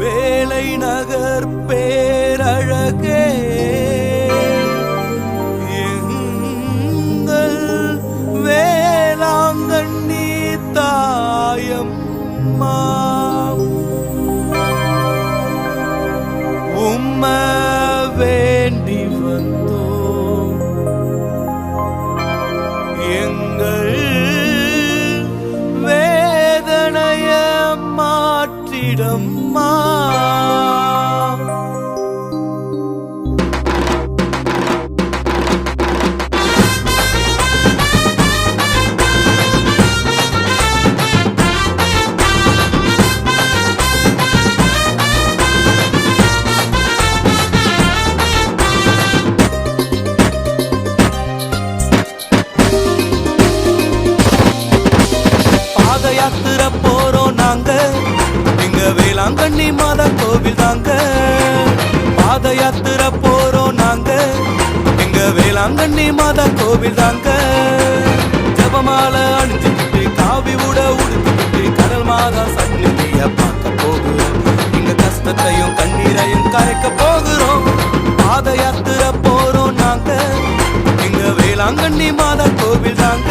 வேலை நகர்பே விடம்மா யாத்திர யாத்திரை போறோம் நாங்க. எங்க வேளாங்கண்ணி மாதா கோவில் தாங்க. ஜபமால அணிஞ்சுக்கிட்டு காவி விட உடுத்துக்கிட்டு கடல் மாதா சந்நிதிய பார்க்க போகிறோம். எங்க கஷ்டத்தையும் கண்ணீரையும் கரைக்க போகிறோம். பாத யாத்திர போறோம் நாங்க. எங்க வேளாங்கண்ணி மாதா கோவில் தாங்க.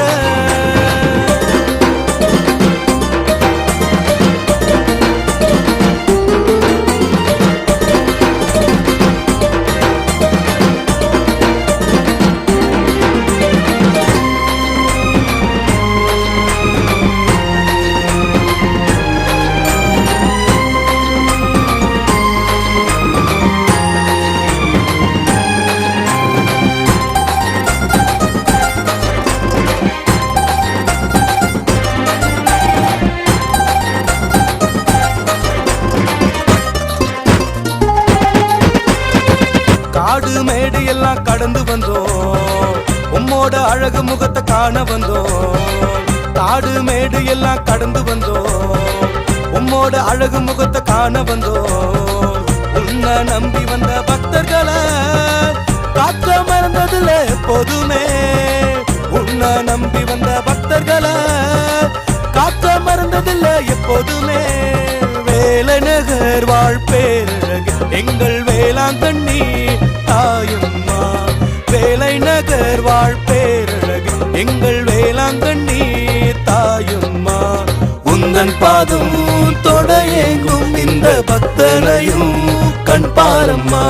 காடு மேடு எல்லாம் கடந்து வந்தோம். உம்மோட அழகு முகத்தை காண வந்தோம். காடு மேடு எல்லாம் கடந்து வந்தோம். உம்மோட அழகு முகத்தை காண வந்தோம். உன்னை நம்பி வந்த பக்தர்களை காக்க மறந்ததுல எப்போதுமே உன்னை நம்பி வந்த பக்தர்களை காக்க மறந்ததில்ல எப்போதுமே. வேலநகர் வாழ் பேரழகு எங்கள் வேளாங்கண்ணி வாழ் பேரழகு. எங்கள் வேளாங்கண்ணி தாயம்மா. உந்தன் பாதம் தொடையெங்கும் இந்த பக்தனையும் கண் பாரம்மா.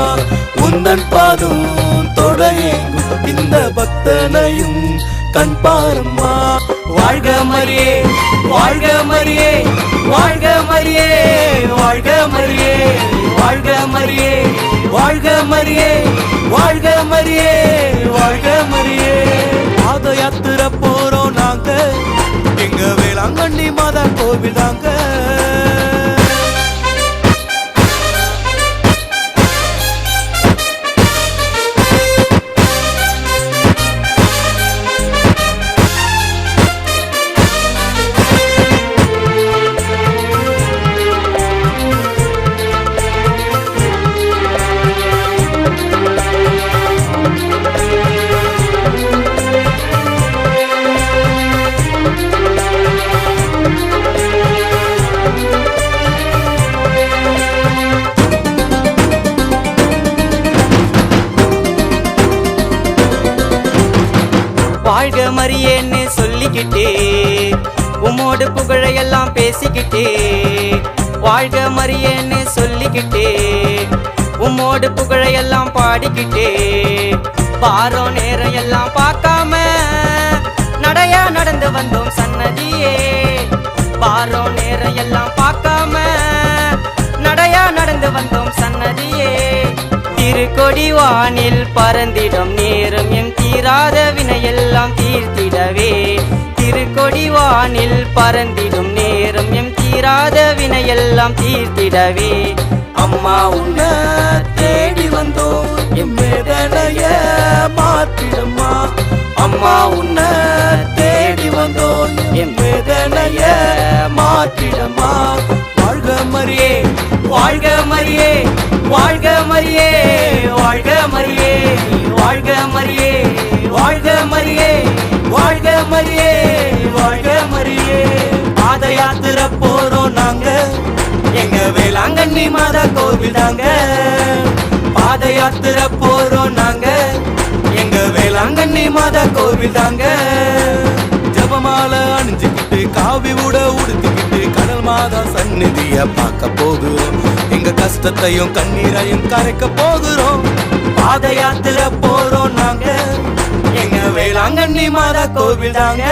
உந்தன் பாதம் தொடையெங்கும் இந்த பக்தனையும் கண் பாரம்மா. வாழ்க மரியே வாழ்க மரியே வாழ்க மரியே வாழ்க மரியே வாழ்க மரியே வாழ்க மரியே வாழ்க Bir harbiden வாழ்க மறியேன்னு சொல்லிக்கிட்டே உமோடு புகழையெல்லாம் பேசிக்கிட்டே வாழ்க மறியேன்னு சொல்லிக்கிட்டே உமோடு புகழையெல்லாம் பாடிக்கிட்டே பாரோ நேரம் எல்லாம் பார்க்காம நடையா நடந்து வந்தோம் சன்னதியே. பாரோ நேரம் எல்லாம் பார்க்காம நடையா நடந்து வந்தோம் சன்னதியே. ஒரு கொடி வானில் பறந்திடும் நேரும் எம் தீராத வினையெல்லாம் தீர்த்திடவே. திருக்கொடி வானில் பறந்திடும் நேரும் எம் தீராத வினையெல்லாம் தீர்த்திடவே. அம்மா உன்னை தேடி வந்தோம் என் வேதனைய மாற்றிடம்மா அம்மா உன்னை தேடி வந்தோம் என் வேதனைய மாற்றிடம்மா வாழ்க மரியே வாழ்க மரியே. வாழ்க மரியே வாழ்க மரியே வாழ்க மரியே வாழ்க மரியே வாழ்க மரியே வாழ்க மரியே. பாத யாத்திரை எங்க வேளாங்கண்ணி மாதா கோவில் தாங்க. பாத யாத்திர போறோம் நாங்க. எங்க வேளாங்கண்ணி மாதா கோவில் தாங்க. ஜபமால அணிஞ்சுக்கிட்டு காவி உட உடுத்திக்கிட்டு கடல் மாதா சந்நிதிய பார்க்க போகிறோம். எங்க கஷ்டத்தையும் கண்ணீரையும் கரைக்க போகிறோம். பாத யாத்திர போறோம் நாங்க. எங்க வேளாங்கண்ணி மாதா கோவில் தாங்க.